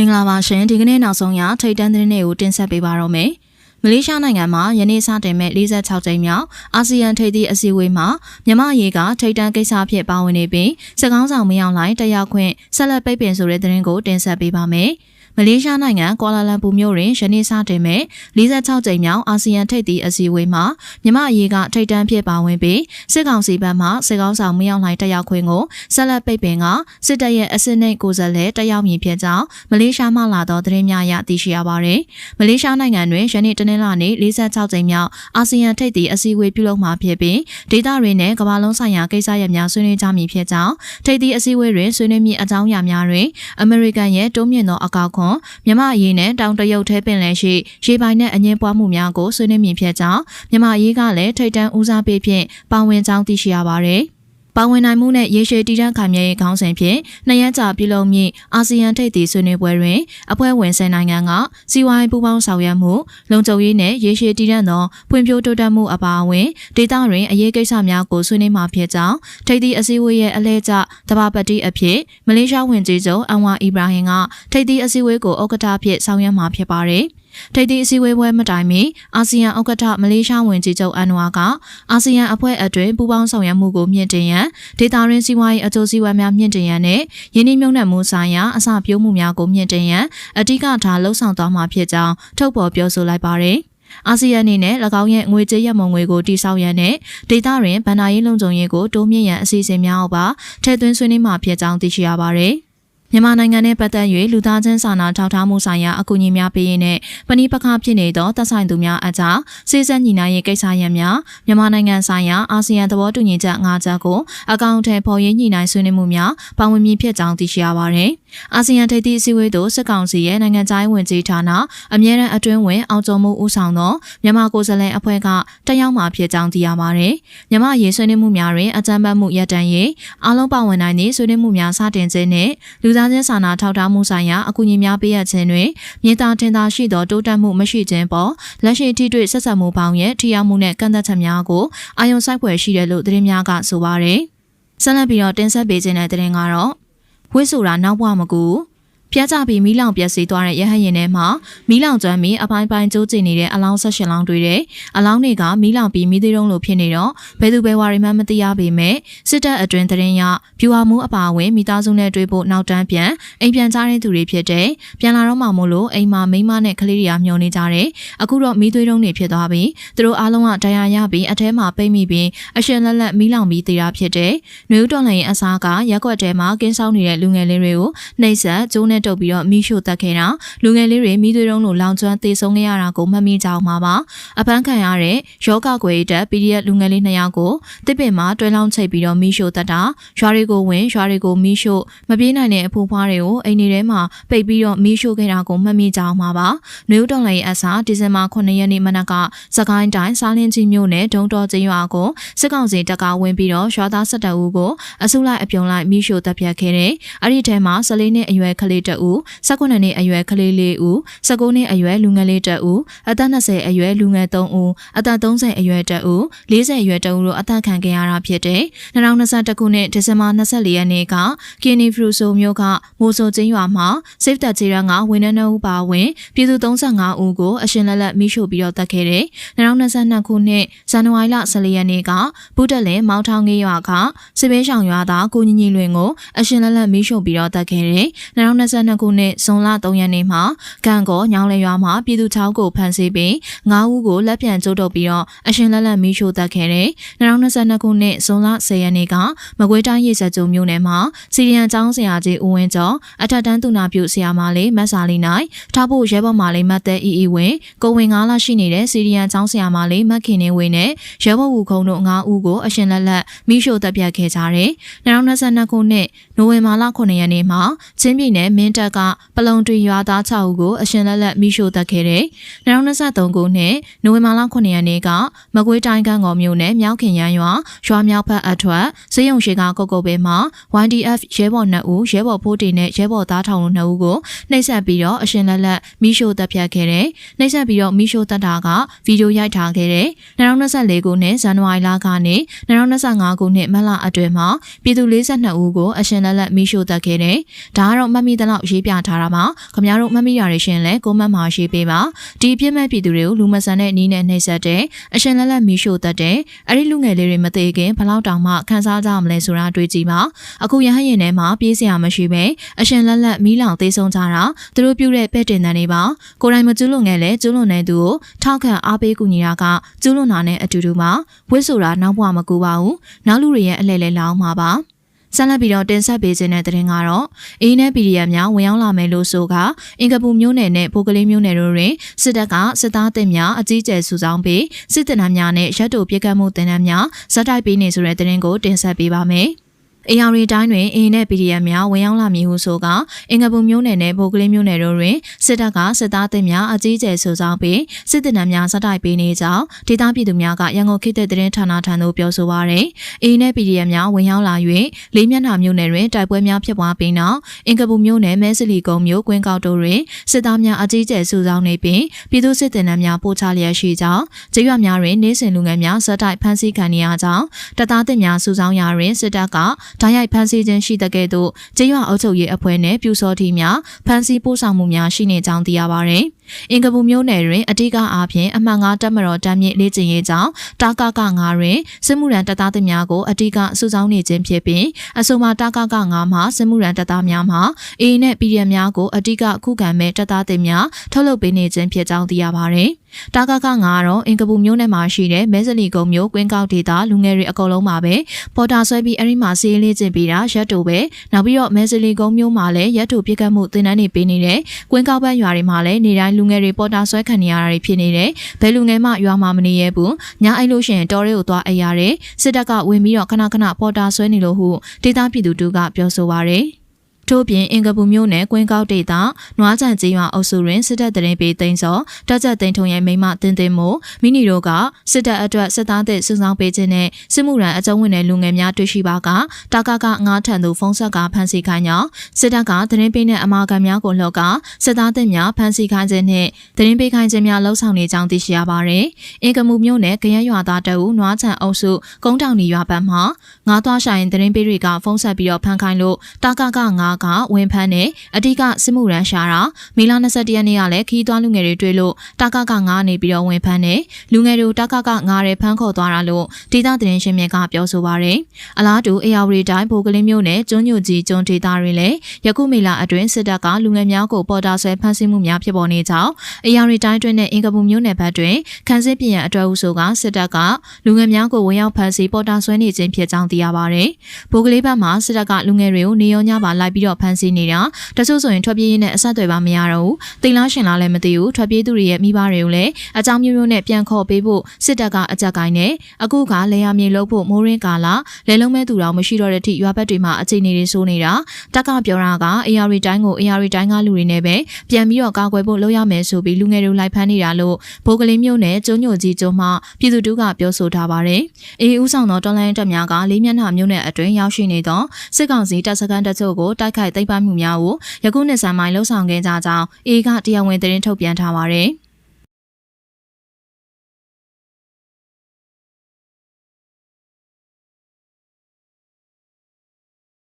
မင်္ဂလာပါရှင်ဒီကနေ့နောက်ဆုံးရထိတ်တန်းသတင်းတွေကိုတင်ဆက်ပေးပါတော့မယ်မလေးရှားနိုင်ငံမှာယနေ့စတင်မဲ့46ကြိမ်မြောက်အာဆီယံထိပ်သီးအစည်းအဝေးမှာမြန်မာရေးကထိတ်တန်းကိစ္စအဖြစ်ပါဝင်နေပြီးစကောင်းဆောင်မရောက်လိုက်တက်ရောက်ခွင့်ဆက်လက်ပိတ်ပင်ဆိုတဲ့သတင်းကိုတင်ဆက်ပေးပါမယ်။ မလေးရှားနိုင်ငံကွာလာလမ်ပူမြို့တွင်ယနေ့စတင်မဲ့46ကြိမ်မြောက်အာဆီယံထိပ်သီးအစည်းအဝေးမှာမြမအရေးကထိပ်တန်းဖြစ်ပါဝင်ပြီးစစ်ကောင်စီဘက်မှစစ်ကောင်ဆောင်မရောက်နိုင်တက်ရောက်ခွင့်ကိုဆက်လက်ပိတ်ပင်ကစစ်တပ်ရဲ့အစစ်နှိတ်ကိုယ်စားလှယ်တက်ရောက်မည်ဖြစ်ကြောင်းမလေးရှားမှလာသောသတင်းများအရသိရှိရပါတယ်။မလေးရှားနိုင်ငံတွင်ယနေ့တနင်္လာနေ့46ကြိမ်မြောက်အာဆီယံထိပ်သီးအစည်းအဝေးပြုလုပ်မှာဖြစ်ပြီးဒေသတွင်နဲ့ကမ္ဘာလုံးဆိုင်ရာကိစ္စရပ်များဆွေးနွေးကြမည်ဖြစ်ကြောင်းထိပ်သီးအစည်းအဝေးတွင်ဆွေးနွေးမည့်အကြောင်းအရာများတွင်အမေရိကန်ရဲ့တိုးမြင့်သောအကောက်ခွန်မြမအရေးနဲ့တောင်တရုတ်ထဲပင်လယ်ရှိရေပိုင်နဲ့အငင်းပွားမှုများကိုဆွေးနွေးမြင်ဖြစ်ကြောင်းမြမအရေးကလည်းထိတ်တန့်ဦးစားပေးဖြင့်ပါဝင်ကြောင်းသိရှိရပါတယ်။ ပါဝင်နိုင်မှုနဲ့ရေရှည်တည်တံ့ခိုင်မြဲရေးခေါင်းစဉ်ဖြင့်နှစ်ရက်ကြာပြုလုပ်မည့်အာဆီယံထိပ်သီးဆွေးနွေးပွဲတွင်အဖွဲ့ဝင်ဆယ်နိုင်ငံကစီးပွားရေးပူးပေါင်းဆောင်ရွက်မှုလုံခြုံရေးနဲ့ရေရှည်တည်တံ့သောဖွံ့ဖြိုးတိုးတက်မှုအပါအဝင်ဒေသတွင်အရေးကိစ္စများကိုဆွေးနွေးမှာဖြစ်ကြောင်းထိပ်သီးအစည်းအဝေးရဲ့အလဲကျတဘာပတိအဖြစ်မလေးရှားဝန်ကြီးချုပ်အန်ဝါအီဘရာဟင်ကထိပ်သီးအစည်းအဝေးကိုဥက္ကဋ္ဌဖြစ်ဆောင်ရွက်မှာဖြစ်ပါတယ်။ ထိပ်သီးအစည်းအဝေးပွဲမတိုင်မီအာဆီယံဥက္ကဋ္ဌမလေးရှားဝန်ကြီးချုပ်အန်နဝါကအာဆီယံအဖွဲ့အတွင်းပူးပေါင်းဆောင်ရွက်မှုကိုမြင့်တင်ရန်ဒေသရင်းစီးပွားရေးအကျိုးစီးပွားများမြင့်တင်ရန်နဲ့ယင်းနှိမ့်မြုံနှံမှုဆိုင်ရာအစပြုံးမှုများကိုမြင့်တင်ရန်အဓိကထားလှုံ့ဆော်သွားမှာဖြစ်ကြောင်းထုတ်ဖော်ပြောဆိုလိုက်ပါတယ်အာဆီယံအနေနဲ့၎င်းရဲ့ငွေကြေးရမုံငွေကိုတိစောက်ရန်နဲ့ဒေသတွင်ဗန်နာရေးလုံခြုံရေးကိုတိုးမြင့်ရန်အစီအစဉ်များအပါထည့်သွင်းဆွေးနွေးမှာဖြစ်ကြောင်းသိရှိရပါတယ်။ မြန်မာနိုင်ငံနဲ့ပတ်သက်၍လူသားချင်းစာနာထောက်ထားမှုဆိုင်ရာအကူအညီများပေးရင်းနဲ့ပဏိပခဖြစ်နေသောတပ်ဆိုင်သူများအကြားစေစပ်ညီနိုင်ရေးကိစ္စရပ်များမြန်မာနိုင်ငံဆိုင်ရာအာဆီယံသဘောတူညီချက်၅ချက်ကိုအကောင့်ထဲပေါ်ရင်းညီနိုင်ဆွေးနွေးမှုများပါဝင်မည်ဖြစ်ကြောင်းသိရှိရပါသည်။အာဆီယံထိပ်သီးအစည်းအဝေးသို့စစ်ကောင်စီရဲ့နိုင်ငံခြားရေးဝန်ကြီးဌာနအမြဲတမ်းအတွင်းဝင်အောင်ကျော်မှုဦးဆောင်သောမြန်မာကိုယ်စားလှယ်အဖွဲ့ကတက်ရောက်မှာဖြစ်ကြောင်းသိရပါသည်။မြန်မာရေးဆွေးနွေးမှုများတွင်အကြမ်းဖက်မှုရပ်တန့်ရေးအားလုံးပါဝင်နိုင်သည့်ဆွေးနွေးမှုများစတင်ခြင်းနှင့်လူသားချင်းစာနာထောက်ထားမှုဆိုင်ရာအကူအညီများပေးအပ်ခြင်းတွင်မြေတာတင်တာရှိသောတိုးတက်မှုမရှိခြင်းပေါ်လက်ရှိထိတွေ့ဆက်ဆံမှုပေါင်းရဲ့ထိရောက်မှုနဲ့ကန့်သက်ချက်များကိုအာရုံစိုက်ဖွယ်ရှိတယ်လို့သတင်းများကဆိုပါတယ်။ဆက်လက်ပြီးတော့တင်ဆက်ပေးခြင်းတဲ့သတင်းကတော့ဝိဆိုတာနောက်ဘဝမကူ ဖျက်ချပြီးမီးလောင်ပျက်စီးသွားတဲ့ရဟတ်ရင်ထဲမှာမီးလောင်ကျွမ်းပြီးအပိုင်းပိုင်းကျိုးကျင်နေတဲ့အလောင်းဆက်ရှင်လောင်းတွေတဲ့အလောင်းတွေကမီးလောင်ပြီးမီးသေးတုံးလိုဖြစ်နေတော့ဘယ်သူဘယ်ဝါတွေမှမသိရပေမဲ့စစ်တပ်အတွင်တရင်ရဖြူဟာမှုအပါအဝင်မိသားစုနဲ့တွေ့ဖို့နောက်တန်းပြန်အိမ်ပြန်ကြတဲ့သူတွေဖြစ်တဲ့ပြန်လာတော့မှမို့လို့အိမ်မှာမိန်းမနဲ့ကလေးတွေကမျောနေကြတယ်အခုတော့မီးသွေးတုံးတွေဖြစ်သွားပြီးသူတို့အားလုံးကတရားရပြီးအထဲမှာပိတ်မိပြီးအရှင်လက်လက်မီးလောင်ပြီးသေးတာဖြစ်တဲ့နှွေဦးတော်လည်းအစားကရက်ွက်တဲမှာကင်းဆောင်နေတဲ့လူငယ်လေးတွေကိုနှိပ်စက်ကျိုးနဲ့တုပ်ပြီးတော့မိရှို့တက်ခဲ့တာလူငယ်လေးတွေမိသွေးတုံးလိုလောင်ကျွမ်းသေဆုံးခဲ့ရတာကိုမှတ်မိကြအောင်ပါပါအပန်းခံရတဲ့ယောဂကွယ်တက် PDF လူငယ်လေးနှစ်ယောက်ကိုတစ်ပင်မှာတွဲလောင်းချိတ်ပြီးတော့မိရှို့တက်တာရွာတွေကိုဝင်ရွာတွေကိုမိရှို့မပြေးနိုင်တဲ့အဖိုးဖွားတွေကိုအိမ်တွေထဲမှာပိတ်ပြီးတော့မိရှို့ခဲ့တာကိုမှတ်မိကြအောင်ပါပါနယူးတောင်လည်းအစားဒီဇင်ဘာ9ရက်နေ့မနက်ကစကိုင်းတိုင်းစားလင်းကြီးမြို့နယ်ဒုံတော်ကျင်းရွာကိုစစ်ကောင်စီတပ်ကဝင်ပြီးတော့ရွာသား၁၁ဦးကိုအစုလိုက်အပြုံလိုက်မိရှို့တပ်ဖြတ်ခဲ့တဲ့အဲ့ဒီထဲမှာ14နှစ်အရွယ်ကလေးတအူ18နှစ်အရွယ်ကလေးလေးဦး19နှစ်အရွယ်လူငယ်လေးတအူအသက်20အရွယ်လူငယ်3ဦးအသက်30အရွယ်တအူ40အရွယ်တအူတို့အသက်ခံခဲ့ရတာဖြစ်တဲ့2021ခုနှစ်ဒီဇင်ဘာ24ရက်နေ့ကကီနီဖရူဆိုမြို့ကမိုးဆိုကျင်းရွာမှာ Save the Children ကဝန်ထမ်းတို့ပါဝင်ပြည်သူ35ဦးကိုအရှင်လက်လက်မိရှို့ပြီးတော့တပ်ခဲ့တဲ့2022ခုနှစ်ဇန်နဝါရီလ14ရက်နေ့ကဘုဒ္ဓလင်မောင်ထောင်ငေးရွာကစစ်ဘေးရှောင်ရွာသားကိုညီညီလွင်ကိုအရှင်လက်လက်မိရှို့ပြီးတော့တပ်ခဲ့တဲ့2022ခုနှစ်ဇွန်လ3ရက်နေ့မှာကံကောညောင်းလဲရွာမှာပြည်သူ6ကိုဖမ်းဆီးပြီး9ဦးကိုလက်ပြန်ကျုပ်တော့ပြီးတော့အရှင်လက်လက်မီးရှို့တက်ခဲ့တဲ့2022ခုနှစ်ဇွန်လ10ရက်နေ့ကမကွေးတိုင်းရေစကြိုမြို့နယ်မှာစီရီယန်ကျောင်းဆရာကြီးဦးဝင်းကျော်အထက်တန်းသူနာပြုဆရာမလေးမတ်စာလီနိုင်ထားဖို့ရဲဘော်မလေးမတ်တဲ့အီအီဝင်းကိုဝင်9လရှိနေတဲ့စီရီယန်ကျောင်းဆရာမလေးမတ်ခင်နေဝင်းနဲ့ရဲဘော်ဝူခုံတို့9ဦးကိုအရှင်လက်လက်မီးရှို့တက်ပြတ်ခဲ့ကြတဲ့2022ခုနှစ်နိုဝင်ဘာလ9ရက်နေ့မှာချင်းပြည်နယ်မင်းတပ်ကပလုံတွေရွာသား6ဦးကိုအရှင်လက်လက်မိရှို့တက်ခဲ့တဲ့2023ခုနှစ်နိုဝင်ဘာလ9ရက်နေ့ကမကွေးတိုင်းကန်းကော်မြို့နယ်မြောက်ခင်ရန်ရွာရွာမြောက်ဘက်အထွတ်စေယုံရှိကကုတ်ကုတ်ပဲမှာ YDF ရဲဘော်2ဦးရဲဘော်ဖိုးတီနဲ့ရဲဘော်သားထောင်တို့2ဦးကိုနှိပ်စက်ပြီးတော့အရှင်လက်လက်မိရှို့တက်ဖြတ်ခဲ့တဲ့နှိပ်စက်ပြီးတော့မိရှို့တက်တာကဗီဒီယိုရိုက်ထားခဲ့တဲ့2024ခုနှစ်ဇန်နဝါရီလကနေ2025ခုနှစ်မတ်လအတွင်းမှာပြည်သူ42ဦးကိုအရှင်လက်လက်မိရှို့တက်ခဲ့တဲ့ဒါကတော့မှတ်မိသလောက်လောက်ရေးပြထားတာမှာခင်ဗျားတို့မှတ်မိရရရှင်လဲကိုမတ်မှာရေးပေးပါဒီအပြစ်မဲ့ပြည်သူတွေကိုလူမဆန်တဲ့နီးနဲ့နှိပ်စက်တဲ့အရှင်လက်လက်မီးရှို့တတ်တဲ့အဲ့ဒီလူငယ်လေးတွေမသေးခင်ဘလောက်တောင်မှခန်းစားကြမလဲဆိုတာတွေးကြည့်ပါအခုရဟန်းရင်ထဲမှာပြေးစရာမရှိပဲအရှင်လက်လက်မီးလောင်သေးဆုံးကြတာသူတို့ပြုတဲ့ပဲ့တင်တဲ့နေပါကိုယ်တိုင်မကျူးလွန်ခဲ့လဲကျူးလွန်တဲ့သူကိုထောက်ခံအားပေးကူညီတာကကျူးလွန်တာနဲ့အတူတူပါဝစ်ဆိုတာနောက်ဘဝမကူပါဘူးနောက်လူတွေရဲ့အလှည့်လဲလောင်းမှာပါ ဆက်လက်ပြီးတော့တင်ဆက်ပေးခြင်းတဲ့တဲ့ရင်ကတော့အေးနဲ့ PDF များဝင်ရောက်လာမယ်လို့ဆိုကအင်ကပူမျိုးနယ်နဲ့ပိုကလေးမျိုးနယ်တို့တွင်စစ်တပ်ကစစ်သားတင်များအကြီးကျယ်စုဆောင်ပြီးစစ်တပ်များများနဲ့ရက်တူပြစ်ကတ်မှုတင်နန်းများဇက်တိုက်ပေးနေဆိုတဲ့တဲ့ရင်ကိုတင်ဆက်ပေးပါမယ်။ အေယာရီတိုင်းတွင်အင်းနဲ့ PDF များဝင်ရောက်လာမည်ဟုဆိုကအင်္ဂပူမျိုးနယ်နဲ့ဗိုလ်ကလေးမျိုးနယ်တို့တွင်စစ်တပ်ကစစ်သားတပ်များအကြီးအကျယ်စုဆောင်ပြီးစစ်တပ်များစတိုက်ပေးနေကြောင်းဒေသပြည်သူများကရန်ကုန်ခေတ်တဲ့သတင်းဌာနထံသို့ပြောဆိုပါရယ်အင်းနဲ့ PDF များဝင်ရောက်လာ၍လေးမျက်နှာမျိုးနယ်တွင်တိုက်ပွဲများဖြစ်ပွားပြီးနောက်အင်္ဂပူမျိုးနယ်မဲစလီကုန်းမျိုးကွင်းကောက်တို့တွင်စစ်သားများအကြီးအကျယ်စုဆောင်နေပြီးပြည်သူစစ်တပ်များပို့ချလျက်ရှိကြောင်းကြေးရွာများတွင်နေစဉ်လူငယ်များစတိုက်ဖမ်းဆီးခံနေရကြောင်းတပ်သားတပ်များစုဆောင်ရာတွင်စစ်တပ်ကဓာတ်ရိုက်ဖမ်းဆီးခြင်းရှိတဲ့ကဲ့သို့ကျေးရွာအုပ်ချုပ်ရေးအဖွဲ့နဲ့ပြူစောတိများဖမ်းဆီးပို့ဆောင်မှုများရှိနေကြောင်းသိရပါဗျ။ အင်္ဂပူမျိုးနယ်တွင်အတိကအားဖြင့်အမှန်ငါတက်မတော်တမ်းမြင့်လေ့ကျင့်ရေးကြောင့်တာကကငါတွင်စစ်မှုရန်တပ်သားများကိုအတိကစုဆောင်းနေခြင်းဖြစ်ပြီးအဆိုမှာတာကကငါမှစစ်မှုရန်တပ်သားများမှအေးနဲ့ပြည်ရန်များကိုအတိကခုခံမဲ့တပ်သားတွေများထုတ်လုပ်ပေးနေခြင်းဖြစ်ကြောင်းသိရပါဗျ။တာကကငါကတော့အင်ကပူမျိုးနယ်မှာရှိတဲ့မဲစလီကုန်းမျိုးကွင်းကောက်ဒေတာလူငယ်တွေအကုန်လုံးပါပဲပေါ်တာဆွဲပြီးအဲ့ဒီမှာစီးလေးကျင်ပြီးတာရက်တူပဲနောက်ပြီးတော့မဲစလီကုန်းမျိုးမှာလည်းရက်တူပြစ်ကတ်မှုသင်တန်းတွေပေးနေတဲ့ကွင်းကောက်ပန်းရွာတွေမှာလည်းနေတိုင်းလူငယ်တွေပေါ်တာဆွဲခံနေရတာတွေဖြစ်နေတယ်ဘယ်လူငယ်မှရွာမှာမနေရဘူးညအိုက်လို့ရှိရင်တော်ရဲကိုသွားအိပ်ရတယ်စစ်တပ်ကဝင်ပြီးတော့ခဏခဏပေါ်တာဆွဲနေလို့ဟုဒေတာပြည်သူတို့ကပြောဆိုပါရယ် ထို့ပြင်အင်ကပူမြို့နယ်ကွင်းကောက်ဒေသနွားချန်ကျေးရွာအုပ်စုတွင်စစ်တပ်တရင်ပေးသိမ်းစောတပ်ချက်သိမ်းထုံရဲ့မိမတင်တင်မို့မိနီတို့ကစစ်တပ်အတွက်စစ်သားတဲ့စုဆောင်ပေးခြင်းနဲ့စစ်မှုရန်အကြုံဝင်တဲ့လူငယ်များတွေ့ရှိပါကတာကကငါးထံသို့ဖုန်းဆက်ကဖမ်းဆီးခိုင်းကြောင်းစစ်တပ်ကတရင်ပေးတဲ့အမာခံများကိုလောက်ကစစ်သားတဲ့များဖမ်းဆီးခိုင်းခြင်းနဲ့တရင်ပေးခိုင်းခြင်းများလှုပ်ဆောင်နေကြောင်းသိရှိရပါတယ်။အင်ကမူမြို့နယ်ကရရွာသားတအုပ်နွားချန်အုပ်စုကုန်းတောင်နီရွာဘက်မှငါးသွားဆိုင်တရင်ပေးတွေကဖုန်းဆက်ပြီးတော့ဖမ်းခိုင်းလို့တာကကငါးကဝင်ဖမ်းနဲ့အဓိကစစ်မှုရန်ရှာတာမေလ22ရက်နေ့ကလည်းခီးသွွားလူငယ်တွေတွေ့လို့တာကကငါးနေပြီးတော့ဝင်ဖမ်းနဲ့လူငယ်တို့တာကကငါးရဲဖမ်းခေါ်သွားတာလို့ဒေသသတင်းရှင်မြစ်ကပြောဆိုပါရယ်အလားတူအေယာဝတီတိုင်းဗိုလ်ကလင်းမြို့နယ်ကျွန်းညိုကြီးကျွန်းဒေသတွေလည်းယခုမေလအတွင်းစစ်တပ်ကလူငယ်များကိုပေါ်တာဆွဲဖမ်းဆီးမှုများဖြစ်ပေါ်နေကြောင်းအေယာဝတီတိုင်းတွင်နဲ့အင်ကပူမြို့နယ်ဘက်တွင်ခန်းစစ်ပြည်ရန်အတွက်ဥဆိုကစစ်တပ်ကလူငယ်များကိုဝင်ရောက်ဖမ်းဆီးပေါ်တာဆွဲနေခြင်းဖြစ်ကြောင်းသိရပါရယ်ဗိုလ်ကလေးဘက်မှာစစ်တပ်ကလူငယ်တွေကိုနေရောညပါလိုက်ပြီးတော့ဖမ်းဆီးနေတာတချို့ဆိုရင်ထွက်ပြေးရင်းနဲ့အဆက်အသွယ်ပါမရတော့ဘူးတိမ်လားရှင်လားလည်းမသိဘူးထွက်ပြေးသူတွေရဲ့မိဘတွေကိုလည်းအကြောင်းမျိုးမျိုးနဲ့ပြန်ခေါ်ပေးဖို့စစ်တပ်ကအကြက်ကိုင်းနေအခုကလေယာမြေလို့ဖို့မိုးရင်းကာလာလဲလုံးမဲသူတော်မရှိတော့တဲ့ထိရွာဘက်တွေမှာအခြေအနေတွေဆိုးနေတာတက်ကပြောတာက AR တိုင်းကို AR တိုင်းကလူတွေနဲ့ပဲပြန်ပြီးတော့ကာကွယ်ဖို့လုပ်ရမယ်ဆိုပြီးလူငယ်တွေလိုက်ဖမ်းနေတာလို့ဘိုးကလေးမျိုးနဲ့ကျုံညိုကြီးကျုံမှပြည်သူတို့ကပြောဆိုထားပါတယ်အေးဦးဆောင်သောတော်လိုင်းတပ်များကလေးမျက်နှာမျိုးနဲ့အတွင်းရောက်ရှိနေသောစစ်ကောင်စီတပ်စခန်းတချို့ကိုတိုက်ခိုက်သိမ်းပိုက်မှုများကိုယခုနှစ်ဆန်းပိုင်းလှုပ်ဆောင်ခဲ့ကြကြောင်းအေကတရားဝင်သတင်းထုတ်ပြန်ထားပါတယ်။